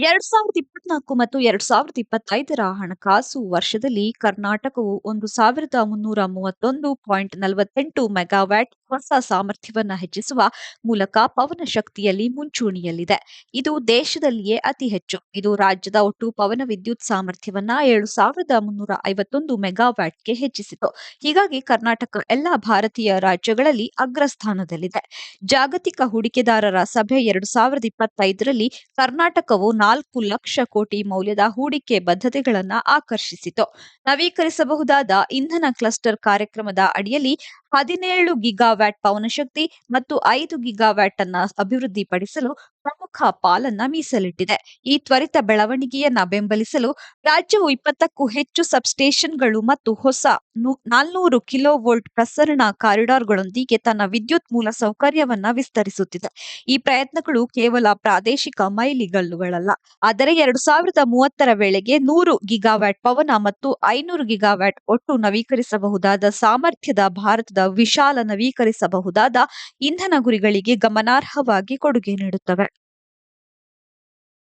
ಎರಡ್ ಸಾವಿರದ ಇಪ್ಪತ್ನಾಲ್ಕು ಮತ್ತು ಎರಡ್ ಸಾವಿರದ ಇಪ್ಪತ್ತೈದರ ಹಣಕಾಸು ವರ್ಷದಲ್ಲಿ ಕರ್ನಾಟಕವು ಒಂದು ಸಾವಿರದ ಮುನ್ನೂರ ಮೂವತ್ತೊಂದು ಪಾಯಿಂಟ್ ನಲವತ್ತೆಂಟು ಮೆಗಾವ್ಯಾಟ್ ಹೊಸ ಸಾಮರ್ಥ್ಯವನ್ನು ಹೆಚ್ಚಿಸುವ ಮೂಲಕ ಪವನ ಶಕ್ತಿಯಲ್ಲಿ ಮುಂಚೂಣಿಯಲ್ಲಿದೆ. ಇದು ದೇಶದಲ್ಲಿಯೇ ಅತಿ ಹೆಚ್ಚು. ಇದು ರಾಜ್ಯದ ಒಟ್ಟು ಪವನ ವಿದ್ಯುತ್ ಸಾಮರ್ಥ್ಯವನ್ನ ಏಳು ಸಾವಿರದ ಮುನ್ನೂರ ಐವತ್ತೊಂದು ಮೆಗಾವ್ಯಾಟ್ಗೆ ಹೆಚ್ಚಿಸಿತು. ಹೀಗಾಗಿ ಕರ್ನಾಟಕ ಎಲ್ಲಾ ಭಾರತೀಯ ರಾಜ್ಯಗಳಲ್ಲಿ ಅಗ್ರಸ್ಥಾನದಲ್ಲಿದೆ. ಜಾಗತಿಕ ಹೂಡಿಕೆದಾರರ ಸಭೆ ಎರಡು ಸಾವಿರದ ಇಪ್ಪತ್ತೈದರಲ್ಲಿ ಕರ್ನಾಟಕವು ನಾಲ್ಕು ಲಕ್ಷ ಕೋಟಿ ಮೌಲ್ಯದ ಹೂಡಿಕೆ ಬದ್ಧತೆಗಳನ್ನು ಆಕರ್ಷಿಸಿತು. ನವೀಕರಿಸಬಹುದಾದ ಇಂಧನ ಕ್ಲಸ್ಟರ್ ಕಾರ್ಯಕ್ರಮದ ಅಡಿಯಲ್ಲಿ ಹದಿನೇಳು ಗಿಗಾವ್ಯಾಟ್ ಪವನಶಕ್ತಿ ಮತ್ತು ಐದು ಗಿಗಾವ್ಯಾಟ್ ಅನ್ನು ಅಭಿವೃದ್ಧಿಪಡಿಸಲು ಪ್ರಮುಖ ಪಾಲನ್ನ ಮೀಸಲಿಟ್ಟಿದೆ. ಈ ತ್ವರಿತ ಬೆಳವಣಿಗೆಯನ್ನ ಬೆಂಬಲಿಸಲು ರಾಜ್ಯವು ಇಪ್ಪತ್ತಕ್ಕೂ ಹೆಚ್ಚು ಸಬ್ಸ್ಟೇಷನ್ಗಳು ಮತ್ತು ಹೊಸ ನಾಲ್ನೂರು ಕಿಲೋ ವೋಲ್ಟ್ ಪ್ರಸರಣ ಕಾರಿಡಾರ್ಗಳೊಂದಿಗೆ ತನ್ನ ವಿದ್ಯುತ್ ಮೂಲ ಸೌಕರ್ಯವನ್ನ ವಿಸ್ತರಿಸುತ್ತಿದೆ. ಈ ಪ್ರಯತ್ನಗಳು ಕೇವಲ ಪ್ರಾದೇಶಿಕ ಮೈಲಿಗಲ್ಲುಗಳಲ್ಲ. ಆದರೆ ಎರಡು ಸಾವಿರದ ಮೂವತ್ತರ ವೇಳೆಗೆ ನೂರು ಗಿಗಾವ್ಯಾಟ್ ಪವನ ಮತ್ತು ಐನೂರು ಗಿಗಾವ್ಯಾಟ್ ಒಟ್ಟು ನವೀಕರಿಸಬಹುದಾದ ಸಾಮರ್ಥ್ಯದ ಭಾರತದ ವಿಶಾಲ ನವೀಕರಿಸಬಹುದಾದ ಇಂಧನ ಗುರಿಗಳಿಗೆ ಗಮನಾರ್ಹವಾಗಿ ಕೊಡುಗೆ ನೀಡುತ್ತವೆ.